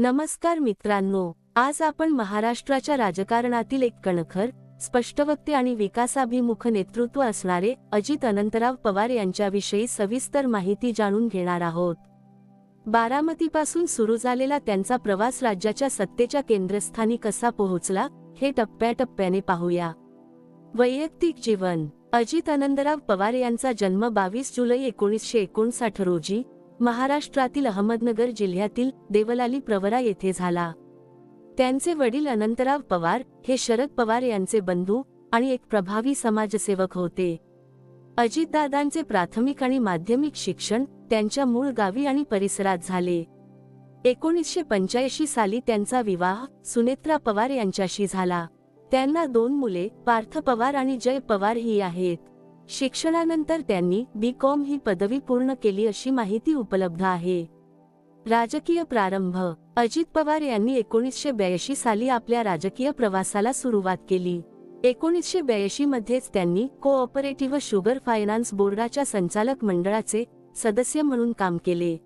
नमस्कार मित्रांनो आज आपण महाराष्ट्राच्या राजकारणातील एक कणखर स्पष्टवक्ते आणि विकासाभिमुख नेतृत्व असणारे अजित अनंतराव पवार यांच्याविषयी सविस्तर माहिती जाणून घेणार आहोत. बारामतीपासून सुरू झालेला त्यांचा प्रवास राज्याच्या सत्तेच्या केंद्रस्थानी कसा पोहोचला हे टप्प्याटप्प्याने पाहूया. वैयक्तिक जीवन अजित अनंतराव पवार यांचा जन्म बावीस जुलै एकोणीसशे एकोणसाठ रोजी महाराष्ट्रातील अहमदनगर जिल्ह्यातील देवलाली प्रवरा येथे झाला. त्यांचे वडील अनंतराव पवार हे शरद पवार यांचे बंधू आणि एक प्रभावी समाजसेवक होते. अजितदादांचे प्राथमिक आणि माध्यमिक शिक्षण त्यांच्या मूळ गावी आणि परिसरात झाले. एकोणीसशे पंच्याऐंशी साली त्यांचा विवाह सुनेत्रा पवार यांच्याशी झाला. त्यांना दोन मुले पार्थ पवार आणि जय पवार ही आहेत. शिक्षणानंतर त्यांनी बी कॉम ही पदवी पूर्ण केली अशी माहिती उपलब्ध आहे. राजकीय प्रारंभ. अजित पवार यांनी एकोणीसशे ब्याऐंशी साली आपल्या राजकीय प्रवासाला सुरुवात केली. एकोणीसशे ब्याऐंशी मध्येच त्यांनी कोऑपरेटिव्ह शुगर फायनान्स बोर्डाच्या संचालक मंडळाचे सदस्य म्हणून काम केले.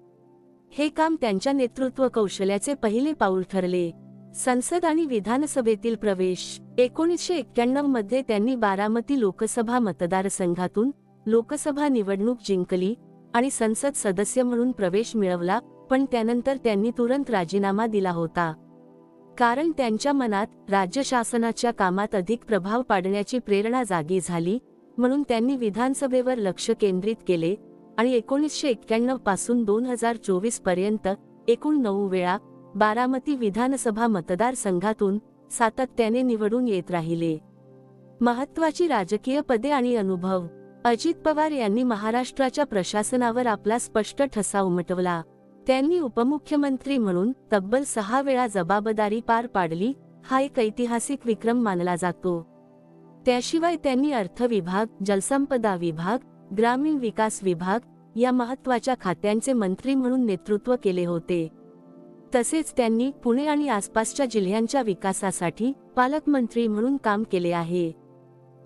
हे काम त्यांच्या नेतृत्व कौशल्याचे पहिले पाऊल ठरले. संसद आणि विधानसभेतील प्रवेश. एकोणीसशे एक्क्याण्णवमध्ये त्यांनी बारामती लोकसभा मतदारसंघातून लोकसभा निवडणूक जिंकली आणि संसद सदस्य म्हणून प्रवेश मिळवला पण त्यानंतर त्यांनी तुरंत राजीनामा दिला होता. कारण त्यांच्या मनात राज्य शासनाच्या कामात अधिक प्रभाव पाडण्याची प्रेरणा जागी झाली म्हणून त्यांनी विधानसभेवर लक्ष केंद्रित केले आणि एकोणीसशे एक्क्याण्णवपासून दोन हजार चोवीसपर्यंत एकूण नऊ वेळा बारामती विधानसभा मतदारसंघातून सातत्याने निवडून येत राहिले. महत्वाची राजकीय पदे आणि अनुभव. अजित पवार यांनी महाराष्ट्राच्या प्रशासनावर आपला स्पष्ट ठसा उमटवला. त्यांनी उपमुख्यमंत्री म्हणून तब्बल सहा वेळा जबाबदारी पार पाडली हा एक ऐतिहासिक विक्रम मानला जातो. त्याशिवाय त्यांनी अर्थ विभाग जलसंपदा विभाग ग्रामीण विकास विभाग या महत्त्वाच्या खात्यांचे मंत्री म्हणून नेतृत्व केले होते. तसेच त्यांनी पुणे आणि आसपासच्या जिल्ह्यांच्या विकासासाठी पालकमंत्री म्हणून काम केले आहे.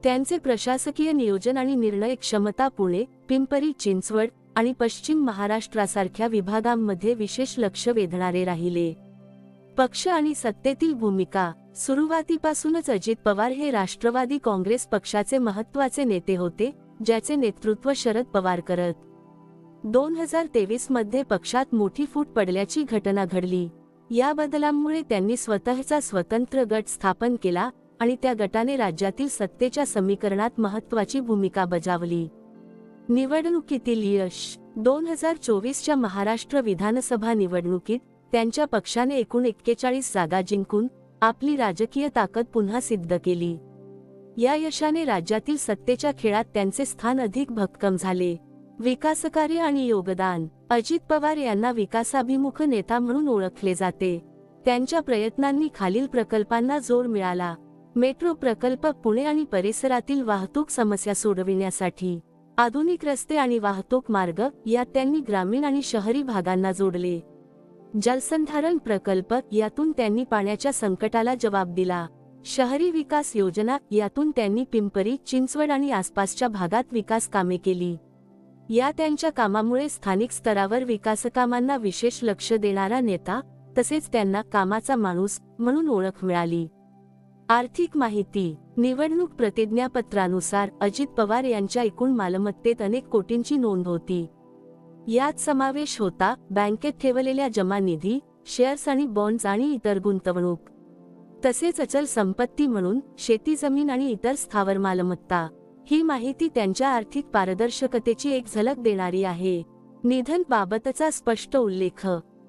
त्यांचे प्रशासकीय नियोजन आणि निर्णय क्षमता पुणे पिंपरी चिंचवड आणि पश्चिम महाराष्ट्रासारख्या विभागांमध्ये विशेष लक्ष वेधणारे राहिले. पक्ष आणि सत्तेतील भूमिका सुरुवातीपासूनच अजित पवार हे राष्ट्रवादी काँग्रेस पक्षाचे महत्त्वाचे नेते होते ज्याचे नेतृत्व शरद पवार करत. दोन हजार तेवीसमध्ये पक्षात मोठी फूट पडल्याची घटना घडली. या बदलांमुळे त्यांनी स्वतःचा स्वतंत्र गट स्थापन केला आणि त्या गटाने राज्यातील सत्तेच्या समीकरणात महत्वाची भूमिका बजावली. निवडणुकीतील यश दोन हजार चोवीसच्या महाराष्ट्र विधानसभा निवडणुकीत त्यांच्या पक्षाने एकूण एक्केचाळीस जागा जिंकून आपली राजकीय ताकद पुन्हा सिद्ध केली. या यशाने राज्यातील सत्तेच्या खेळात त्यांचे स्थान अधिक भक्कम झाले. विकासकार्य आणि योगदान. अजित पवार यांना विकासाभिमुख नेता म्हणून ओळखले जाते. त्यांच्या प्रयत्नांनी खालील प्रकल्पांना जोर मिळाला. मेट्रो प्रकल्प पुणे आणि परिसरातील वाहतूक समस्या सोडविण्यासाठी. आधुनिक रस्ते आणि वाहतूक मार्ग यात त्यांनी ग्रामीण आणि शहरी भागांना जोडले. जलसंधारण प्रकल्प यातून त्यांनी पाण्याच्या संकटाला जबाब दिला. शहरी विकास योजना यातून त्यांनी पिंपरी चिंचवड आणि आसपासच्या भागात विकास कामे केली. या त्यांच्या कामामुळे स्थानिक स्तरावर विकासकामांना विशेष लक्ष देणारा नेता तसेच त्यांना कामाचा माणूस म्हणून ओळख मिळाली. आर्थिक माहिती निवडणूक प्रतिज्ञापत्रानुसार अजित पवार यांच्या एकूण मालमत्तेत अनेक कोटींची नोंद होती. यात समावेश होता बँकेत ठेवलेल्या जमा निधी शेअर्स आणि बॉन्ड्स आणि इतर गुंतवणूक. तसेच अचल संपत्ती म्हणून शेती जमीन आणि इतर स्थावर मालमत्ता. ही माहिती त्यांच्या आर्थिक पारदर्शकतेची एक झलक देणारी आहे. निधन बाबतचा स्पष्ट उल्लेख.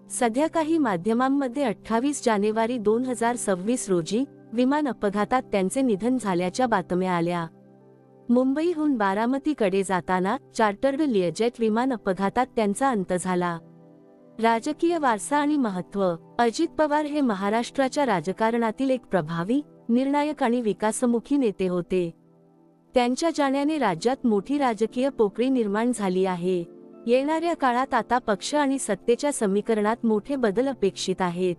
सध्या काही माध्यमांमध्ये अठ्ठावीस जानेवारी दोन हजार सव्वीस रोजी विमान अपघातात त्यांचे निधन झाल्याच्या बातम्या आल्या. मुंबईहून बारामतीकडे जाताना चार्टर्ड लिअजेट विमान अपघातात त्यांचा अंत झाला. राजकीय वारसा आणि महत्त्व अजित पवार हे महाराष्ट्राच्या राजकारणातील एक प्रभावी निर्णायक आणि विकासमुखी नेते होते. त्यांच्या जाण्याने राज्यात मोठी राजकीय पोकळी निर्माण झाली आहे. येणाऱ्या काळात आता पक्ष आणि सत्तेच्या समीकरणात मोठे बदल अपेक्षित आहेत.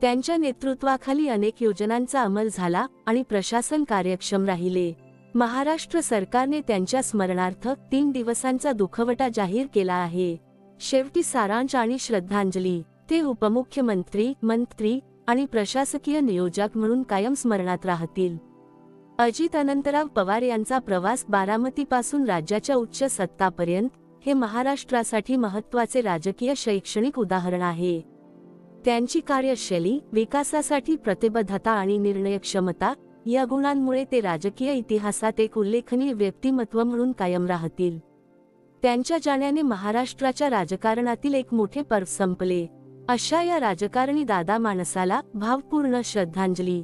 त्यांच्या नेतृत्वाखाली अनेक योजनांचा अंमल झाला आणि प्रशासन कार्यक्षम राहिले. महाराष्ट्र सरकारने त्यांच्या स्मरणार्थ तीन दिवसांचा दुखवटा जाहीर केला आहे. शेवटी सारांश आणि श्रद्धांजली. ते उपमुख्यमंत्री मंत्री आणि प्रशासकीय नियोजक म्हणून कायम स्मरणात राहतील. अजित अनंतराव पवार यांचा प्रवास बारामतीपासून राज्याच्या उच्च सत्तापर्यंत हे महाराष्ट्रासाठी महत्त्वाचे राजकीय शैक्षणिक उदाहरण आहे. त्यांची कार्यशैली विकासासाठी प्रतिबद्धता आणि निर्णय क्षमता या गुणांमुळे ते राजकीय इतिहासात एक उल्लेखनीय व्यक्तिमत्व म्हणून कायम राहतील. त्यांच्या जाण्याने महाराष्ट्राच्या राजकारणातील एक मोठे पर्व संपले. अशा या राजकारणी दादा माणसाला भावपूर्ण श्रद्धांजली.